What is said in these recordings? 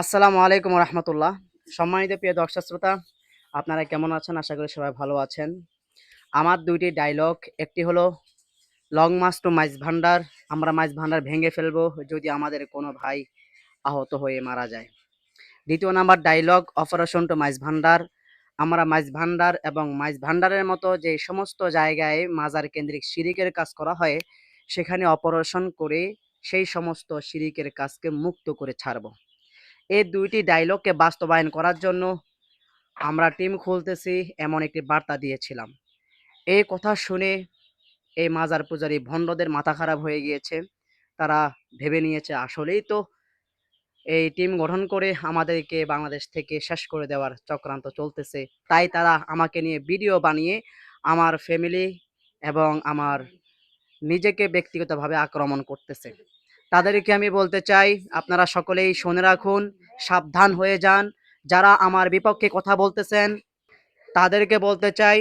আসসালামু আলাইকুম রহমতুল্লাহ। সম্মানিত প্রিয় দর্শক শ্রোতা, আপনারা কেমন আছেন? আশা করি সবাই ভালো আছেন। আমার দুইটি ডায়লগ একটি হলো লং মাস টু মাইজ ভান্ডার আমরা মাইজ ভান্ডার ভেঙে ফেলব যদি আমাদের কোনো ভাই আহত হয়ে মারা যায়। দ্বিতীয় নাম্বার ডায়লগ অপারেশন টু মাইজ ভান্ডার আমরা মাইজ ভান্ডার এবং মাইজ ভান্ডারের মতো যে সমস্ত জায়গায় মাজার কেন্দ্রিক শিরিকের কাজ করা হয়, সেখানে অপারেশন করে সেই সমস্ত শিরিকের কাজকে মুক্ত করে ছাড়বো। এই দুইটি ডায়লগকে বাস্তবায়ন করার জন্য আমরা টিম খুলতেছি এমন একটি বার্তা দিয়েছিলাম। এই কথা শুনে এই মাজার পূজারী ভণ্ডদের মাথা খারাপ হয়ে গিয়েছে। তারা ভেবে নিয়েছে আসলেই তো এই টিম গঠন করে আমাদেরকে বাংলাদেশ থেকে শেষ করে দেওয়ার চক্রান্ত চলতেছে। তাই তারা আমাকে নিয়ে ভিডিও বানিয়ে আমার ফ্যামিলি এবং আমার নিজেকে ব্যক্তিগতভাবে আক্রমণ করতেছে। তাদেরকে আমি বলতে চাই, আপনারা সকলেই শুনে রাখুন, সাবধান হয়ে যান। যারা আমার বিপক্ষে কথা বলতেছেন, তাদেরকে বলতে চাই,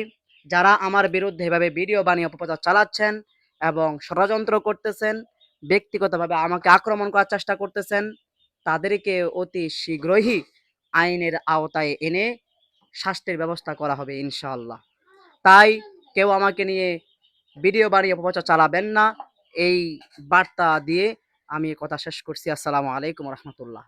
যারা আমার বিরুদ্ধে এভাবে ভিডিও বানিয়ে অপপ্রচার চালাচ্ছেন এবং ষড়যন্ত্র করতেছেন, ব্যক্তিগতভাবে আমাকে আক্রমণ করার চেষ্টা করতেছেন, তাদেরকে অতি শীঘ্রই আইনের আওতায় এনে শাস্তির ব্যবস্থা করা হবে, ইনশাআল্লাহ। তাই কেউ আমাকে নিয়ে ভিডিও বানিয়ে অপপ্রচার চালাবেন না, এই বার্তা দিয়ে আমি কথা শেষ করছি। আসসালামু আলাইকুম রহমতুল্লাহ।